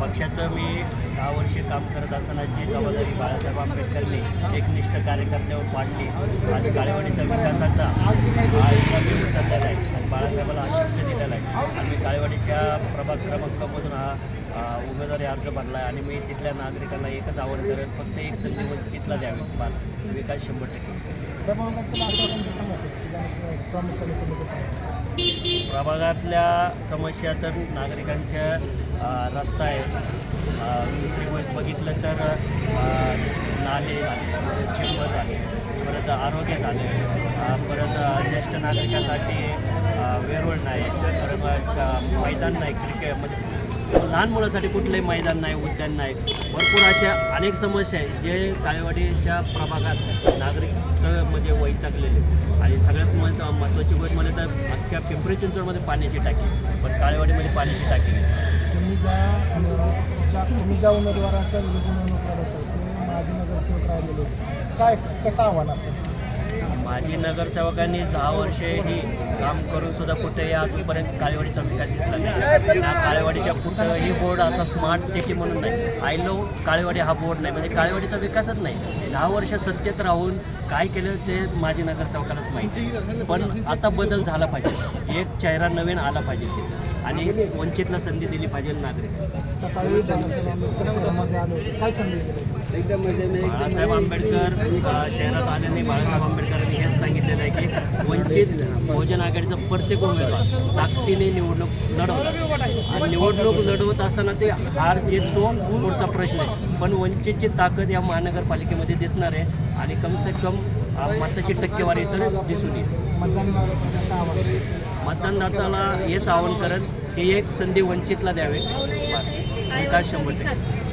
पक्षाचं मी दहा वर्षे काम करत असताना जी जबाबदारी बाळासाहेब आंबेडकरने एकनिष्ठ कार्यकर्त्यावर पाडली आज काळेवाडीच्या विकासाचा आज मी उचललेला आहे. आणि बाळासाहेबाला आशिष्ट दिलेला आहे. आणि मी काळेवाडीच्या प्रभाग क्रमांकामधून हा उमेदवारी अर्ज भरला आहे आणि मी तिथल्या नागरिकांना एकच आवड करेन फक्त एक संधी वंचितला द्यावी पास विकास शंभर टक्के. प्रभागातल्या समस्या तर नागरिकांच्या रस्ता आहे. दुसरी गोष्ट बघितलं तर नाले झाले चेंबर झाले परत आरोग्य झाले परत ज्येष्ठ नागरिकांसाठी वेरवळ वेरूळ नाही परत मैदान नाही क्रिकेट म्हणजे लहान मुलांसाठी कुठलंही मैदान नाही उद्यान नाही. भरपूर अशा अनेक समस्या आहेत जे काळेवाडीच्या प्रभागात नागरिक म्हणजे वैतागलेले आणि सगळ्यात महत्त्वाची गोष्ट म्हणजे तर अख्ख्या पिंपरी चिंचवडमध्ये पाण्याची टाकी पण काळेवाडीमध्ये पाण्याची टाकी नाही. तुम्ही ज्या तुम्ही ज्या उमेदवाराच्या निवडणूक माजी नगरसेवक राहिलेले काय कसं आव्हान असेल? माजी नगरसेवकांनी दहा वर्षे ही काम करून सुद्धा कुठेही अजूनपर्यंत काळेवाडीचा विकास दिसला नाही. ना काळेवाडीच्या कुठंही बोर्ड असा स्मार्ट सिटी म्हणून नाही. आय लो काळेवाडी हा बोर्ड नाही. म्हणजे काळेवाडीचा विकासच नाही. दहा वर्ष सत्तेत राहून काय केलं ते माजी नगरसेवकालाच माहिती. पण आता बदल झाला पाहिजे. एक चेहरा नवीन आला पाहिजे तिथं. आणि वंचितला संधी दिली पाहिजे नागरिक. बाळासाहेब आंबेडकर संदेश दिले बाळासाहेब आंबेडकर शहरात आल्याने बाळासाहेब आंबेडकरांनी हेच सांगितलेलं आहे की वंचित बहुजन आघाडीचा प्रत्येक उमेदवार ताकदीने निवडणूक लढवतात आणि निवडणूक लढवत असताना ते हार तो पुढचा प्रश्न आहे. पण वंचितची ताकद या महानगरपालिकेमध्ये दिसणार आहे. आणि कम से कम मताची टक्केवारी तर दिसून येईल. मतदानदाताला हेच आवाहन करत की एक संधी वंचितला द्यावे. विकास शंभर टक्के.